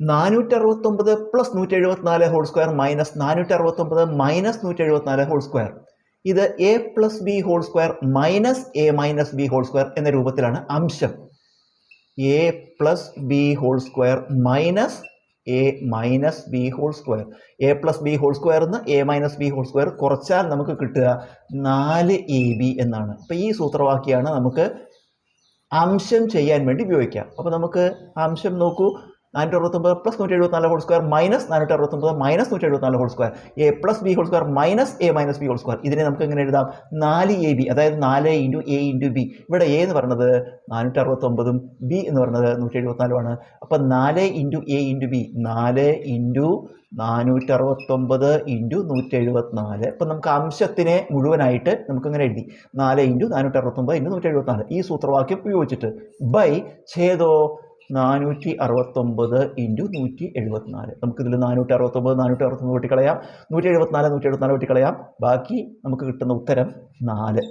നാനൂറ്റി അറുപത്തൊമ്പത് പ്ലസ് നൂറ്റി എഴുപത്തിനാല് ഹോൾ സ്ക്വയർ മൈനസ് നാനൂറ്റി അറുപത്തൊമ്പത് മൈനസ് നൂറ്റി എഴുപത്തിനാല് ഹോൾ സ്ക്വയർ ഇത് A plus B whole square minus A minus B whole square എന്ന രൂപത്തിലാണ് അംശം. A plus B whole square minus A minus B whole square A plus B whole square എന്ന് A minus B whole square കുറച്ചാൽ നമുക്ക് കിട്ടുക നാല് A B എന്നാണ്. അപ്പോൾ ഈ സൂത്രവാക്യമാണ് നമുക്ക് അംശം ചെയ്യാൻ വേണ്ടി ഉപയോഗിക്കാം. അപ്പോൾ നമുക്ക് അംശം നോക്കൂ. നാനൂറ്റി അറുപത്തൊമ്പത് പ്ലസ് നൂറ്റി എഴുപത്തിനാല് ഹോൾ സ്ക്വയർ മൈനസ് നാനൂറ്റി അറുപത്തൊമ്പത് മൈനസ് നൂറ്റി എഴുപത്തിനാല് whole square A plus B whole square minus A minus B whole square ഇതിനെ നമുക്ക് എങ്ങനെ എഴുതാം? നാല് എ ബി അതായത് നാല് ഇന്റു എ ഇന്റു ബി ഇവിടെ എ എന്ന് പറയുന്നത് നാനൂറ്റി അറുപത്തൊമ്പതും ബി എന്ന് പറയുന്നത് നൂറ്റി എഴുപത്തിനാലുമാണ് അപ്പം നാല് ഇന്റു എ ഇന്റു ബി നാല് ഇന്റു നാനൂറ്റി അറുപത്തൊമ്പത് ഇന്റു നൂറ്റി എഴുപത്തിനാല് അപ്പം നമുക്ക് അംശത്തിനെ മുഴുവനായിട്ട് നമുക്കിങ്ങനെ എഴുതി? നാല് ഇന്റു നാനൂറ്റി അറുപത്തൊമ്പത് ഇന്റു നൂറ്റി എഴുപത്തിനാല് ഈ സൂത്രവാക്യം ഉപയോഗിച്ചിട്ട്. ബൈ ഛേദോ നാനൂറ്റി അറുപത്തൊമ്പത് ഇന്റു നൂറ്റി എഴുപത്തിനാല് നമുക്കിതിൽ നാനൂറ്റി അറുപത്തൊമ്പത് നാനൂറ്റി അറുപത്തൊമ്പത് വെട്ടിക്കളയാം. നൂറ്റി എഴുപത്തിനാല് നൂറ്റി എഴുപത്തിനാല് വെട്ടിക്കളയാം. ബാക്കി നമുക്ക് കിട്ടുന്ന ഉത്തരം നാല്.